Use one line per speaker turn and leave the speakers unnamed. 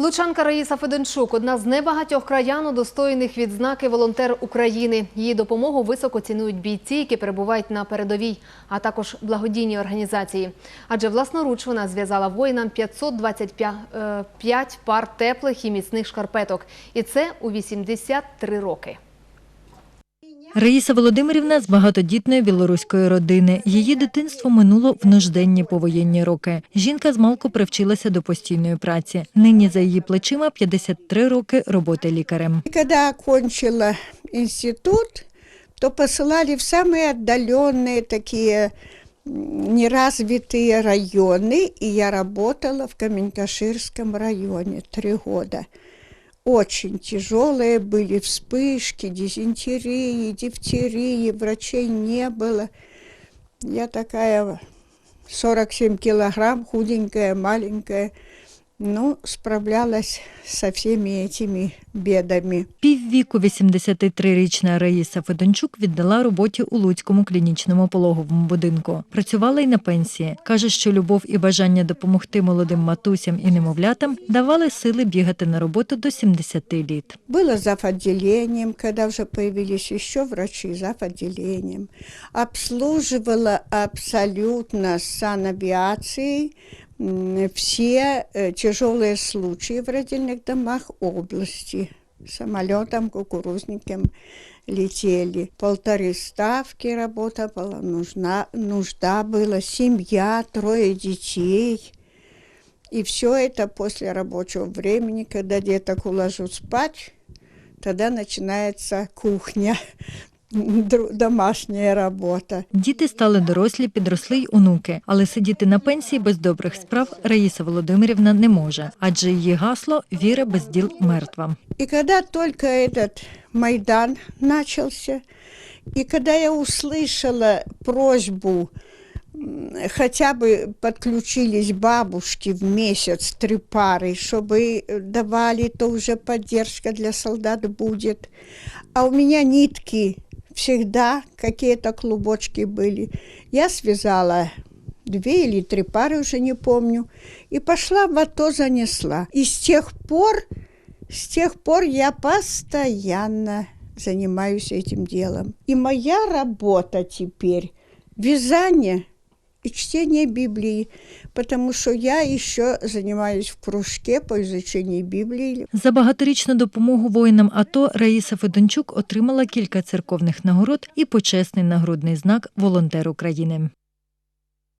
Лучанка Раїса Феденчук одна з небагатьох краян, удостоєних відзнаки волонтер України. Її допомогу високо цінують бійці, які перебувають на передовій, а також благодійні організації. Адже власноруч вона зв'язала воїнам 525 е, пар теплих і міцних шкарпеток. І це у 83 роки.
Раїса Володимирівна з багатодітної білоруської родини. Її дитинство минуло в нужденні повоєнні роки. Жінка змалку привчилася до постійної праці. Нині за її плечима 53 роки роботи лікарем.
И когда окончила институт, то посылали в самые отдаленные такие м, неразвитые районы, и я работала в Каменькаширском районе три года. Очень тяжелые были вспышки, дизентерии, дифтерии, врачей не было. Я такая 47 килограмм, худенькая, маленькая, ну, справлялась со всеми этими бедами.
Піввіку 83-річна Раїса Федончук віддала роботі у Луцькому клінічному пологовому будинку. Працювала й на пенсії. Каже, що любов і бажання допомогти молодим матусям і немовлятам давали сили бігати на роботу до 70 літ.
Было зав. отделением, когда уже появились еще врачи, зав. отделением. Обслуживала абсолютно с санавиацией м, все э, тяжелые случаи в родильных домах области. Самолетом, кукурузником летели. Полторы ставки работа была, нужна, нужда была, семья, трое детей. И все это после рабочего времени, когда деток уложу спать, тогда начинается кухня, дру- домашняя робота.
Діти стали дорослі, підросли й онуки, але сидіти на пенсії без добрих справ Раїса Володимирівна не може, адже її гасло віра без діл мертва.
И когда только этот Майдан начался, и когда я услышала просьбу м, хотя бы подключились бабушки в месяц три пары, чтобы давали, то уже поддержка для солдат будет. А у меня нитки всегда какие-то клубочки были. Я связала две или три пары, уже не помню, и пошла в АТО занесла. И с тех пор, с тех пор я постоянно занимаюсь этим делом. И моя работа теперь вязание и чтение Библии, потому что я еще занимаюсь в кружке по изучению Библии.
За багаторічну допомогу воїнам АТО Раїса Федончук отримала кілька церковних нагород і почесний нагрудний знак Волонтер України.